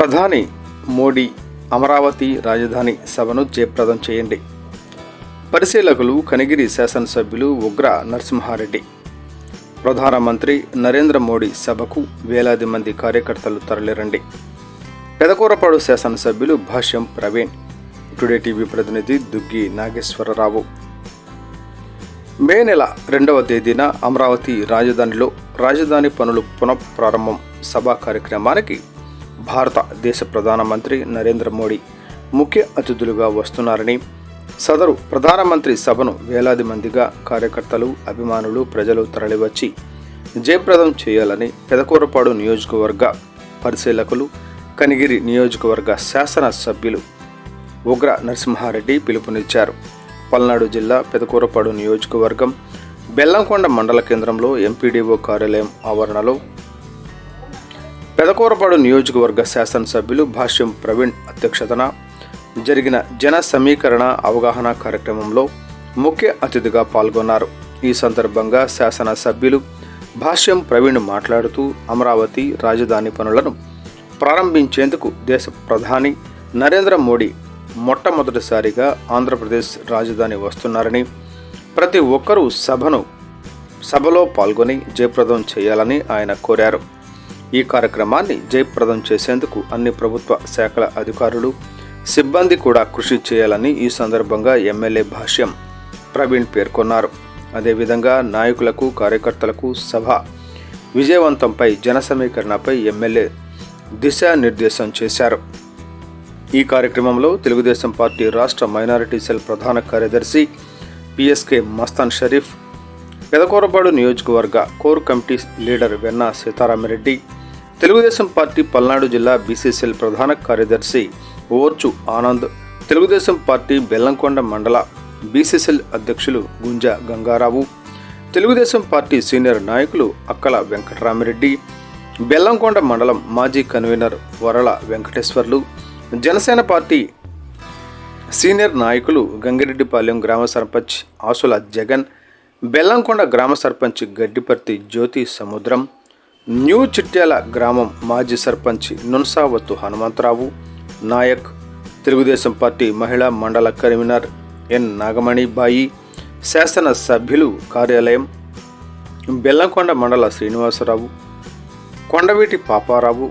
ప్రధాని మోడీ అమరావతి రాజధాని సభను జయప్రదం చేయండి. పరిశీలకులు కనిగిరి శాసనసభ్యులు ఉగ్ర నరసింహారెడ్డి. ప్రధానమంత్రి నరేంద్ర మోడీ సభకు వేలాది మంది కార్యకర్తలు తరలిరండి. పెదకూరపాడు శాసనసభ్యులు భాష్యం ప్రవీణ్. టుడే టీవీ ప్రతినిధి దుగ్గి నాగేశ్వరరావు. మే నెల రెండవ తేదీన అమరావతి రాజధానిలో రాజధాని పనులు పునఃప్రారంభం. సభా కార్యక్రమానికి భారత దేశ ప్రధానమంత్రి నరేంద్ర మోడీ ముఖ్య అతిథులుగా వస్తున్నారని సదరు ప్రధానమంత్రి సభను వేలాది మందిగా కార్యకర్తలు అభిమానులు ప్రజలు తరలివచ్చి జయప్రదం చేయాలని పెదకూరపాడు నియోజకవర్గ పరిశీలకులు కనిగిరి నియోజకవర్గ శాసన సభ్యులు ఉగ్ర నరసింహారెడ్డి పిలుపునిచ్చారు. పల్నాడు జిల్లా పెదకూరపాడు నియోజకవర్గం బెల్లంకొండ మండల కేంద్రంలో ఎంపీడీఓ కార్యాలయం ఆవరణలో పెదకూరపాడు నియోజకవర్గ శాసనసభ్యులు భాష్యం ప్రవీణ్ అధ్యక్షతన జరిగిన జన సమీకరణ అవగాహన కార్యక్రమంలో ముఖ్య అతిథిగా పాల్గొన్నారు. ఈ సందర్భంగా శాసనసభ్యులు భాష్యం ప్రవీణ్ మాట్లాడుతూ అమరావతి రాజధాని పనులను ప్రారంభించేందుకు దేశ ప్రధాని నరేంద్ర మోడీ మొట్టమొదటిసారిగా ఆంధ్రప్రదేశ్ రాజధాని వస్తున్నారని ప్రతి ఒక్కరూ సభను సభలో పాల్గొని జయప్రదం చేయాలని ఆయన కోరారు. ఈ కార్యక్రమాన్ని జయప్రదం చేసేందుకు అన్ని ప్రభుత్వ శాఖల అధికారులు సిబ్బంది కూడా కృషి చేయాలని ఈ సందర్భంగా ఎమ్మెల్యే భాష్యం ప్రవీణ్ పేర్కొన్నారు. అదేవిధంగా నాయకులకు కార్యకర్తలకు సభ విజయవంతంపై జన సమీకరణపై ఎమ్మెల్యే దిశానిర్దేశం చేశారు. ఈ కార్యక్రమంలో తెలుగుదేశం పార్టీ రాష్ట్ర మైనారిటీ సెల్ ప్రధాన కార్యదర్శి పిఎస్కే మస్తాన్ షరీఫ్ పెదకూరపాడు నియోజకవర్గ కోర్ కమిటీ లీడర్ వెన్న సీతారామరెడ్డి తెలుగుదేశం పార్టీ పల్నాడు జిల్లా బీసీసీఎల్ ప్రధాన కార్యదర్శి ఓర్చు ఆనంద్ తెలుగుదేశం పార్టీ బెల్లంకొండ మండల బీసీసీఎల్ అధ్యక్షులు గుంజ గంగారావు తెలుగుదేశం పార్టీ సీనియర్ నాయకులు అక్కల వెంకటరామిరెడ్డి బెల్లంకొండ మండలం మాజీ convener Varala Venkateswarlu Janasena party senior నాయకులు గంగిరెడ్డిపాలెం గ్రామ సర్పంచ్ ఆసుల జగన్ బెల్లంకొండ గ్రామ సర్పంచ్ గడ్డిపర్తి జ్యోతి సముద్రం న్యూ చిట్యాల గ్రామం మాజీ సర్పంచ్ నున్సావత్తు హనుమంతరావు నాయక్ తెలుగుదేశం పార్టీ మహిళా మండల కన్వీనర్ ఎన్ నాగమణి బాయి శాసన సభ్యులు కార్యాలయం బెల్లంకొండ మండల శ్రీనివాసరావు కొండవీటి పాపారావు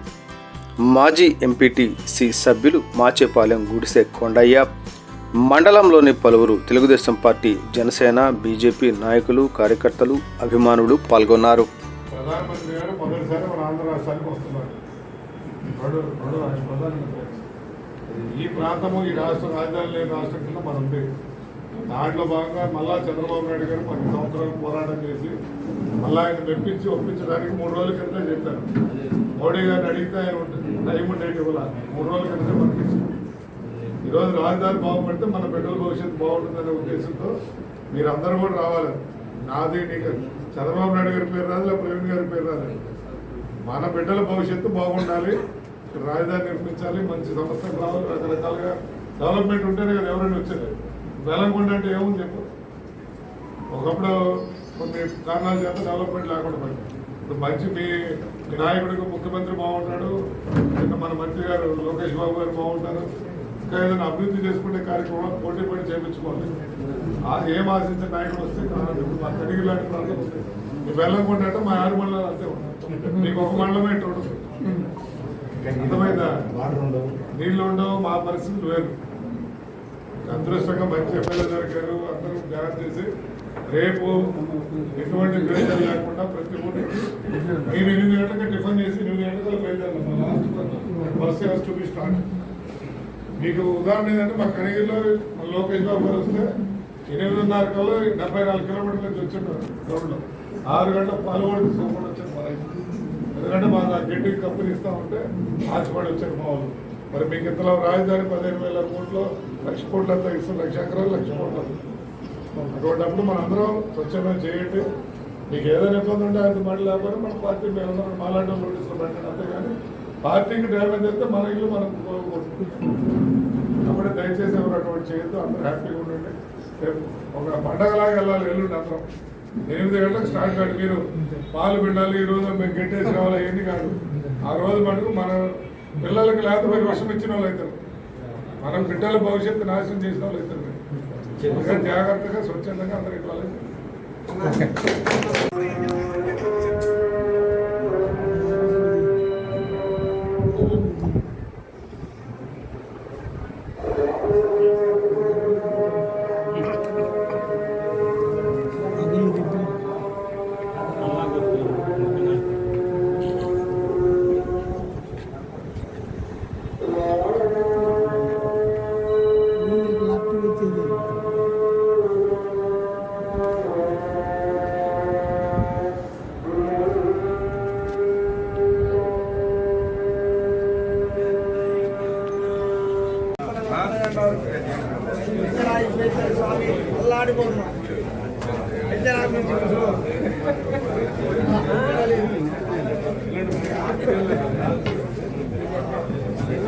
మాజీ ఎంపీటీసీ సభ్యులు మాచేపాలెం గుడిసె కొండయ్య మండలంలోని పలువురు తెలుగుదేశం పార్టీ జనసేన బీజేపీ నాయకులు కార్యకర్తలు అభిమానులు పాల్గొన్నారు ప్రధానమంత్రి గారు మొదటిసారి మన ఆంధ్ర రాష్ట్రానికి వస్తున్నారు రెండు రెండు రాష్ట్ర ఈ ప్రాంతము ఈ రాష్ట్ర రాజధాని లేని రాష్ట్రం కింద మనం ఉంది దాంట్లో భాగంగా మళ్ళా చంద్రబాబు నాయుడు గారు పది సంవత్సరాలు పోరాటం చేసి మళ్ళా ఆయన మెప్పించి ఒప్పించడానికి మూడు రోజుల క్రితం చెప్పారు. మోడీ గారిని అడిగితే ఆయన ఉంటుంది టైం ఉండేది ఇవ్వాల? మూడు రోజుల క్రితం పంపించింది ఈరోజు రాజధాని బాగుపడితే మన బిడ్డల భవిష్యత్తు బాగుంటుందనే ఉద్దేశంతో మీరందరూ కూడా రావాలి. నాది నీకు చంద్రబాబు నాయుడు గారి పేరు రాదు లేదా ప్రవీణ్ గారి పేరు రాదు. మన బిడ్డల భవిష్యత్తు బాగుండాలి. రాజధాని నిర్మించాలి మంచి సంస్థలు రావాలి రకరకాలుగా డెవలప్మెంట్ ఉంటేనే కదా ఎవరైనా వచ్చేది. బెలంకొండ అంటే ఏముంది చెప్పు? ఒకప్పుడు కొన్ని కారణాల చేత డెవలప్మెంట్ లేకుండా పడింది ఇప్పుడు మంచి మీ నాయకుడికి ముఖ్యమంత్రి బాగుంటాడు ఇంకా మన మంత్రి గారు లోకేష్ బాబు గారు బాగుంటారు. ఇంకా ఏదైనా అభివృద్ధి చేసుకునే కార్యక్రమం పోటీ పడి చేయించుకోవాలి ఏం ఆశించే నాయకుడు వస్తే కాదు. మా తడిగి లాంటి ప్రాంతం ఉంది ఈ బెల్లంకొండ అంటే మా ఆరు మండలాలు అంతే. ఉంటాయి మీకు ఒక మండలమే ఇట్లా ఉంటుంది. అర్థమైందా? నీళ్ళు ఉండవు మా పరిస్థితులు వేరు. అదృష్టంగా మంచి ఎమ్మెల్యే దొరికారు అందరూ ధ్యానం చేసి రేపు ఎటువంటి గ్రహించలు లేకుండా ప్రతి ఊరికి మీరు ఎనిమిది గంటలకు టిఫిన్ చేసి ఎనిమిది గంటలకు బయలుదేరాలి last bus to be start మీకు ఉదాహరణ ఏంటంటే మా కనిగిరిలో లోకేష్ బాబు గారు వస్తే ఎనిమిదిన్నర కల్లా డెబ్బై నాలుగు కిలోమీటర్ల నుంచి రోడ్లో ఆరు గంటల పాలు కూడా తీసుకోకుండా వచ్చారు మా రైతు ఎందుకంటే మా గడ్డి కంపెనీ ఇస్తా ఉంటే ఆశపడి వచ్చారు మా వాళ్ళు. మరి మీకు ఇంతలో రాజధాని పదిహేను వేల కోట్లు లక్ష కోట్లు అంతా ఇస్తాం లక్ష ఎకరాలు లక్ష కోట్లు. అటువంటిప్పుడు మనందరం స్వచ్ఛమైన చేయండి. మీకు ఏదైనా ఇబ్బంది ఉంటే అది మళ్ళీ లేకపోతే మన పార్టీ మేమందరం మాలాంటి వాళ్ళు నోటీసులు అంతే కానీ పార్టీకి డ్యామేజ్ అయితే మన ఇల్లు మనం కోరుకుంటున్నాం కాబట్టి దయచేసి ఎవరు అటువంటి చేయొద్దు. అందరూ హ్యాపీగా ఉండండి. రేపు ఒక పండగలాగా వెళ్ళాలి ఎల్లుండి అందరం. ఎనిమిది గంటలకు స్టార్ట్ కాదు. మీరు పాలు పిండాలి ఈ రోజు మేము గెట్టేసి రావాలి అవన్నీ కాదు. ఆ రోజు మటుకు మన పిల్లలకి లేకపోతే మీరు విషం ఇచ్చిన వాళ్ళు అవుతారు. మనం బిడ్డల భవిష్యత్తు నాశనం చేసిన వాళ్ళు అవుతారు ఆడుకోను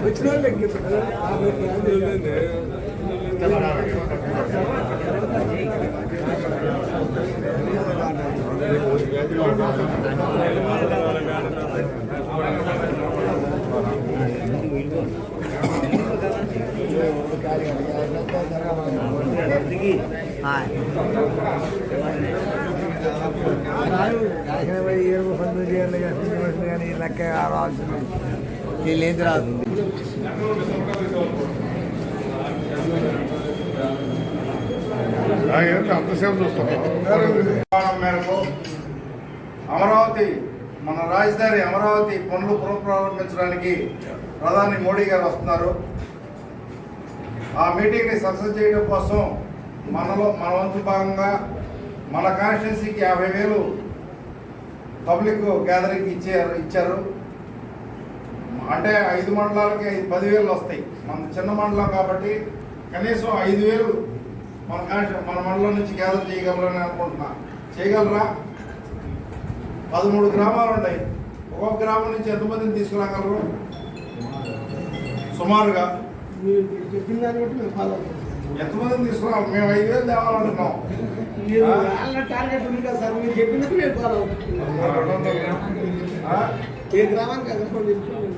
వచ్చిన వాళ్ళకి Thank you. అందుకని జాగ్రత్తగా స్వచ్ఛందంగా అందరు ఇవ్వాలి కానీ లెక్క రావాల్సింది వీళ్ళేది రాదు ఏంటి అంతసేపు చూస్తాం మేరకు అమరావతి మన రాజధాని అమరావతి పనులు పునఃప్రారంభించడానికి ప్రధాని మోడీ గారు వస్తున్నారు. ఆ మీటింగ్ని సక్సెస్ చేయడం కోసం మనలో మన వంతు భాగంగా మన కాన్స్టిట్యున్సీకి యాభై వేలు పబ్లిక్ గ్యాదరింగ్ ఇచ్చారు ఇచ్చారు. అంటే ఐదు మండలాలకి ఐదు పదివేలు వస్తాయి. మన చిన్న మండలం కాబట్టి కనీసం ఐదు వేలు మన మన మండలం నుంచి గ్యాదర్ చేయగలరని అనుకుంటున్నా. చేయగలరా? పదమూడు గ్రామాలు ఉన్నాయి ఒక్కొక్క గ్రామం నుంచి ఎంతమందిని తీసుకురాగలరు? సుమారుగా. మీరు చెప్పిన దాన్ని బట్టి మేము ఫాలో అవుతాం ఎంతమందిని తీసుకురా మేము ఐదు వేలు తేవాలనుకున్నాం టార్గెట్ ఉంది కదా సార్ మీరు చెప్పినట్టు మేము ఫాలో? ఏ గ్రామానికి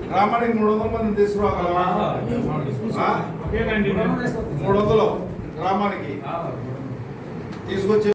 గ్రామానికి మూడు వందల మందిని తీసుకురాగలమా ఆ? మూడు వందలు గ్రామానికి. తీసుకొచ్చి